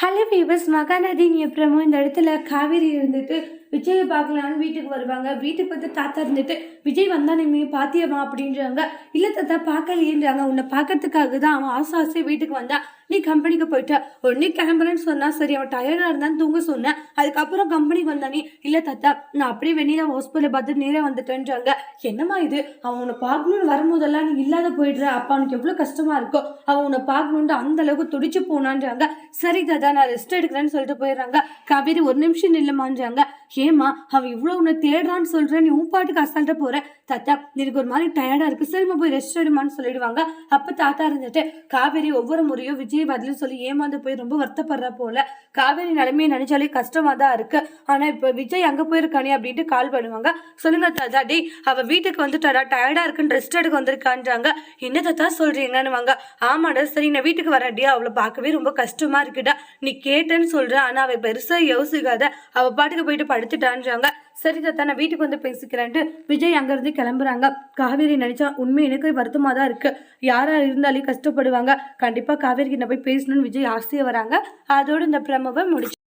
Hello viewers Mahanadi promo இந்த இடத்துல காவேரி இருந்துட்டு விஜயை பார்க்கலான்னு வீட்டுக்கு வருவாங்க. வீட்டுக்கு வந்து தாத்தா இருந்துட்டு விஜய் வந்தா நீ பாத்தியம்மா அப்படின்றாங்க. இல்லை தாத்தா பார்க்கலையேன்றாங்க. உன்னை பார்க்கறதுக்காக தான் அவன் ஆசை ஆசை வீட்டுக்கு வந்தான் நீ கம்பெனிக்கு போயிட்ட. உடனே கிளம்புறேன்னு சொன்னா சரி அவன் டயர்டாக இருந்தான்னு தூங்க சொன்னேன். அதுக்கப்புறம் கம்பெனிக்கு வந்தா நீ. இல்லை தாத்தா நான் அப்படியே வெளியில ஹாஸ்பிட்டல் பார்த்து நேரே வந்துட்டேன்றாங்க. என்னம்மா இது? அவன் உன்னை பார்க்கணும்னு வரும்போதெல்லாம் நீ இல்லாத போயிடுற. அப்பா அவனுக்கு எவ்வளோ கஷ்டமா இருக்கோ அவன் உன்னை பார்க்கணுன்ட்டு அந்த அளவுக்கு துடிச்சு போனான்றாங்க. சரி தாத்தா நான் ரெஸ்ட் எடுக்கிறேன்னு சொல்லிட்டு போயிடுறாங்க. காவேரி ஒரு நிமிஷம் நில்லுமான்றாங்க. ஏமா அவன் இவ்வளோ உன்னை தேடுறான்னு சொல்கிறேன் நீ உன் பாட்டுக்கு அசால்ட்டாக போகிற தாத்தா எனக்கு ஒரு மாதிரி டயர்டாக இருக்குது சரிம்மா போய் ரெஸ்ட் எடுமான்னு சொல்லிடுவாங்க. அப்போ தாத்தா இருந்துட்டு காவேரி ஒவ்வொரு முறையும் விஜய் பதிலும் சொல்லி ஏமாந்து போய் ரொம்ப வருத்தப்படுறா போல. காவேரி நிலைமையை நினைச்சாலே கஷ்டமாக தான் இருக்கு. ஆனால் இப்போ விஜய் அங்கே போயிருக்கானே அப்படின்ட்டு கால் பண்ணுவாங்க. சொல்லுங்க தாத்தா. டி அவள் வீட்டுக்கு வந்துட்டாடா. டயர்டாக இருக்குன்னு ரெஸ்ட் எடுக்க வந்திருக்கான்றாங்க. என்ன தாத்தா சொல்கிறீங்கன்னுவாங்க ஆமாடா சரி நான் வீட்டுக்கு வரேன்டியா அவளை பார்க்கவே ரொம்ப கஷ்டமாக இருக்குடா. நீ கேட்டேன்னு சொல்கிறேன் ஆனால் அவள் பெருசாக யோசிக்காத. அவள் பாட்டுக்கு போயிட்டு வச்சுட்டான்றாங்க சரி தாத்தா நான் வீட்டுக்கு வந்து பேசிக்கிறேன்ட்டு விஜய் அங்கேருந்து கிளம்புறாங்க. காவேரி நினைச்சா உண்மை எனக்கு வருத்தமாக தான் இருக்கு. யாரா இருந்தாலே கஷ்டப்படுவாங்க. கண்டிப்பாக காவேரி கிட்ட போய் பேசணும்னு விஜய் ஆசையாக வராங்க. அதோடு இந்த பிரமவை முடிச்சு